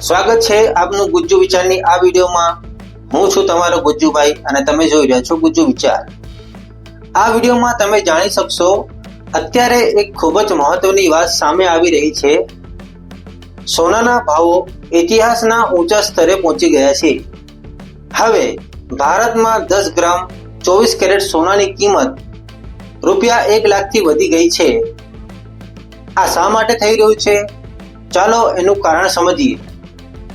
સ્વાગત છે આપનું ગુજ્જુ વિચારની આ વિડીયોમાં. હું છું તમારો ગુજ્જુભાઈ અને તમે જોઈ રહ્યા છો ગુજ્જુ વિચાર. આ વિડીયોમાં તમે જાણી શકશો, અત્યારે એક ખૂબ જ મહત્વની વાત સામે આવી રહી છે. સોનાના ભાવો ઇતિહાસના ઊંચા સ્તરે પહોંચી ગયા છે. હવે, ભારતમાં દસ ગ્રામ ચોવીસ કેરેટ સોનાની કિંમત રૂપિયા એક લાખથી વધી ગઈ છે. આ શા માટે થઈ રહ્યું છે? ચાલો એનું કારણ સમજીએ.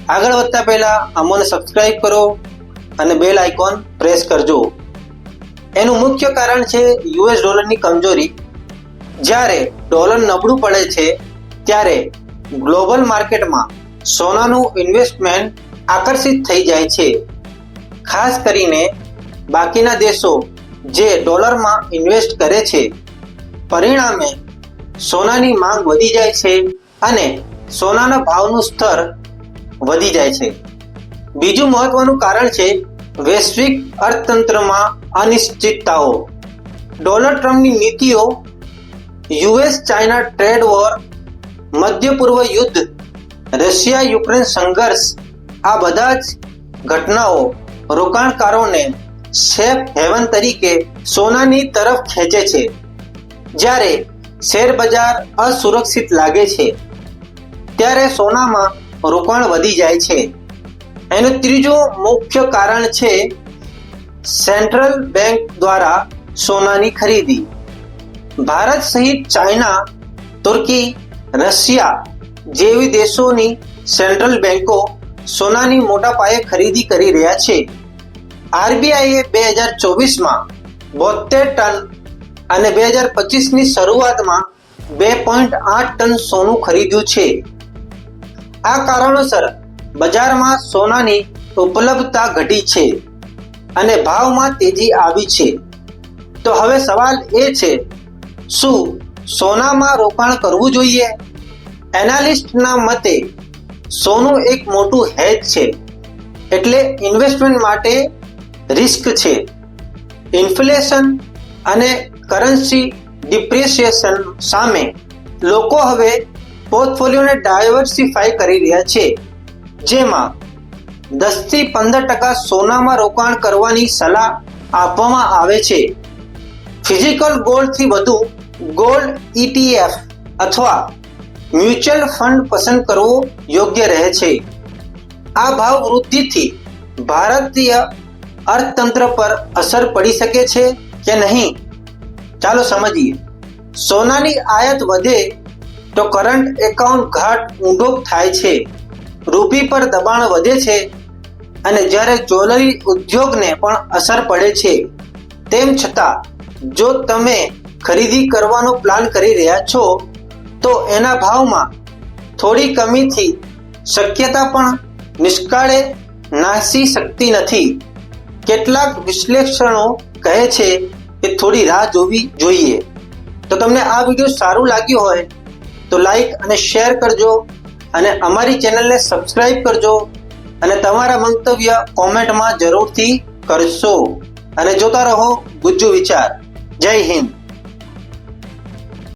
આગળ વધતા પહેલા અમને સબસ્ક્રાઇબ કરો અને બેલ આઇકોન પ્રેસ કરજો. એનું મુખ્ય કારણ છે યુએસ ડોલરની કમજોરી. જ્યારે ડોલર નબળું પડે છે, ત્યારે ગ્લોબલ માર્કેટમાં સોનાનું ઇન્વેસ્ટમેન્ટ આકર્ષિત થઈ જાય છે. ખાસ કરીને બાકીના દેશો જે ડોલરમાં ઇન્વેસ્ટ કરે છે, પરિણામે સોનાની માંગ વધી જાય છે અને સોનાના ભાવનું સ્તર વધી જાય છે. બીજું મહત્વનું કારણ છે વૈશ્વિક અર્થતંત્રમાં અનિશ્ચિતતાઓ. ડોનાલ્ડ ટ્રમ્પની નીતિઓ યુએસ ચાઇના ટ્રેડ વોર, મધ્ય પૂર્વ યુદ્ધ, રશિયા યુક્રેન સંઘર્ષ, આ બધા જ ઘટનાઓ રોકાણકારોને સેફ હેવન તરીકે સોનાની તરફ ખેંચે છે, જ્યારે શેર બજાર અસુરક્ષિત લાગે છે. ત્યારે સોનામાં રોકાણ વધી જાય છે. એનું ત્રીજું મુખ્ય કારણ છે સેન્ટ્રલ બેંક દ્વારા સોનાની ખરીદી. ભારત સહિત ચાઇના, તુર્કી, રશિયા જેવી દેશોની સેન્ટ્રલ બેંકો સોનાની મોટા પાયે ખરીદી કરી રહ્યા છે. આરબીઆઈએ બે હજાર ચોવીસમાં બોતેર ટન અને બે હજાર પચીસની શરૂઆતમાં બે પોઈન્ટ આઠ ટન સોનું ખરીદ્યું છે. આ કારણોસર બજારમાં સોનાની ઉપલબ્ધતા ઘટી છે અને ભાવમાં તેજી આવી છે. તો હવે સવાલ એ છે, શું સોનામાં રોકાણ કરવું જોઈએ? એનાલિસ્ટના મતે સોનું એક મોટું હેજ છે, એટલે ઇન્વેસ્ટમેન્ટ માટે રિસ્ક છે. ઇન્ફ્લેશન અને કરન્સી ડિપ્રિસિએશન સામે લોકો હવે પોર્ટફોલિયોને ડાયવર્સિફાય કરી રહ્યા છે. જેમાં દસથી પંદર ટકા સોનામાં રોકાણ કરવાની સલાહ આપવામાં આવે છે. ફિઝિકલ ગોલ્ડથી વધુ ગોલ્ડ ઇટીએફ અથવા મ્યુચ્યુઅલ ફંડ પસંદ કરવો યોગ્ય રહે છે. આ ભાવ વૃદ્ધિથી ભારતીય અર્થતંત્ર પર અસર પડી શકે છે કે નહીં? ચાલો સમજીએ. સોનાની આયાત વધે તો કરંટ એકાઉન્ટ ઘાટ ઊંડો થાય છે. રૂપી પર દબાણ વધે છે અને જ્યારે જ્વેલરી ઉદ્યોગને પણ અસર પડે છે. તેમ છતાં, જો તમે ખરીદી કરવાનો પ્લાન કરી રહ્યા છો, તો એના ભાવમાં થોડી કમીથી શક્યતા પણ નિષ્કાળે નાસી શકતી નથી. કેટલાક વિશ્લેષણો કહે છે કે થોડી રાહ જોવી જોઈએ. તો તમને આ વીડિયો સારું લાગ્યું હોય તો લાઈક અને શેર કરજો અને અમારી ચેનલને સબસ્ક્રાઇબ કરજો અને તમારા મંતવ્ય કોમેન્ટમાં જરૂરથી કરશો. અને જોતા રહો ગુજ્જુ વિચાર. જય હિન્દ.